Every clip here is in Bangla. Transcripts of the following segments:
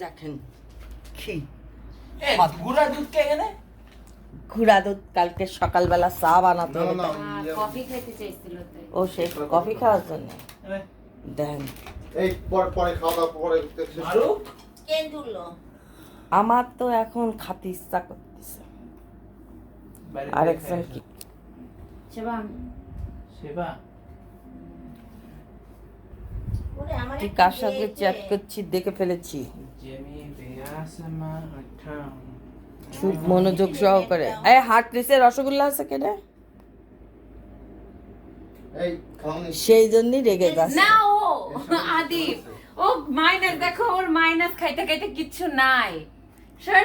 দেখেন কি গুঁড়া দুধ কে এখানে? ঘুরা দুধ কালকে সকালবেলা চা বানাতে। আর কফি খেতে চাইছিল ও সে কফি খাওয়ার জন্য। দেন। এই পরে পরে খাওয়া দাওয়া পরে শেষ কে তুললো? আমার তো এখন খাতে ইচ্ছা করতেছে। আরেকজন কি? সেবা। সেবা? তুই কার সাথে। চ্যাট করছিস দেখে ফেলেছি। খুব মনোযোগ সহকারে। এই হাট রেসে রসগোল্লা আছে কেনে সেই জন্যই রেগে গেছে। না ও আদিপ ও মাইনাস দেখো ওর মাইনাস খাইতে খাইতে কিচ্ছু নাই। স্যার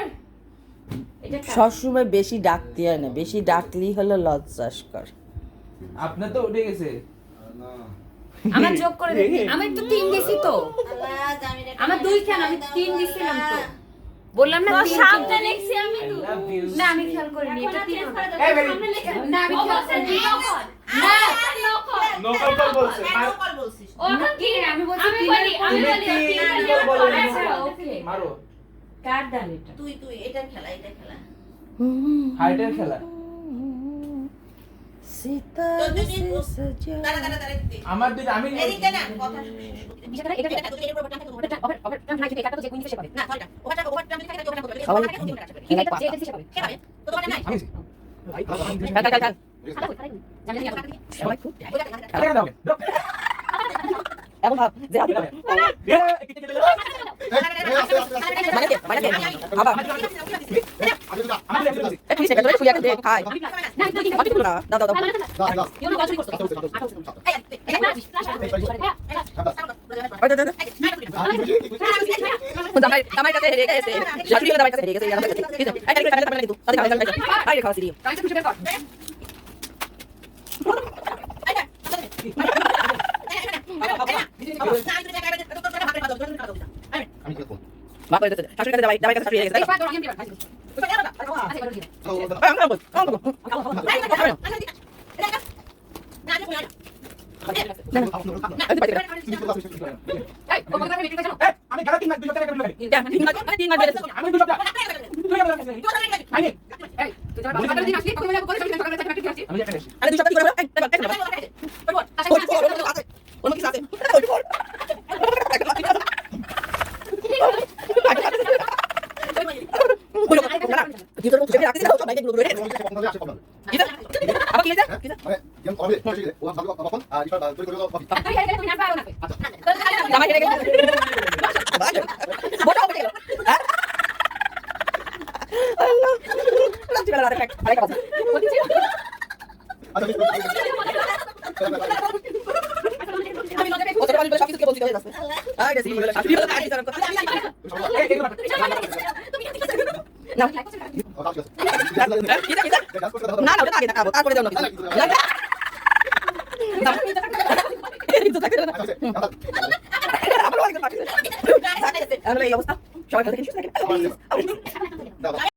এটা সবসময় বেশি ডাকতে হয় না বেশি ডাকলেই হলো লজ্জাস্কর। আপনার তো উঠে গেছে। না। আমার যোগ করে দেখি আমি তো তিন দিছি তো। আমার দুই কেন আমি তিন দিছিলাম তো। বললাম না তিন সামনে লিখছি আমি. না আমি খেয়াল করিনি এটা তিন না আমি খেয়াল করিনি। না নকল। কল বলছে মার- ওটা কি আমি বলছি আমি বলি, আমি বলি, তিন তিন নকল বলো না। আচ্ছা. মারো। কার এটা তুই তুই এটা খেলা এটা খেলা। হাইটের খেলা। দাঁড়া দিদি আমি এদিকে না কথা বিষয়টা এটা এটা তুই এর উপর টাকা দেবো এটা ওভার ওভার টাইম লাগে এটা তো যে কুইন সে পাবে না সরিটা ওভারটা ওভারটা আমি খাইতে ওভারটা করতে সবাই ওভারটা করতে এটা যে এটা সে পাবে কে পাবে তো তোমার নাই আমি কাল কাল কাল জানি না সবাই খুব ওটা খেলা দাও দাও। এখন ভাব যে। মানে মানে আবার আমার দিকে দিছি। এই তুই সেটা ধরে শুয়ে দে খাই না তুই কি আমি তো না দাও দাও দাও ইউনো গছরি করছ ওই দে দে দে জামাই জামাই কাছে হেরে গেছে শাশুড়ি কাছে গেছে এই কাছে আমি শাশুড়ি কাছে Aku ভিতরে মুখ চেপে রাখতে দাও সবাইকে গুলো গুলো রে আবার কি লেজা জামাই হেরে গেছে বড় হবে আল্লাহ লাস্ট বেলা রাতে আরে কথা ওদের বাড়ি সব কিছু কে বলতে যাচ্ছে না না ওটা আগে দেখাবো তারপরে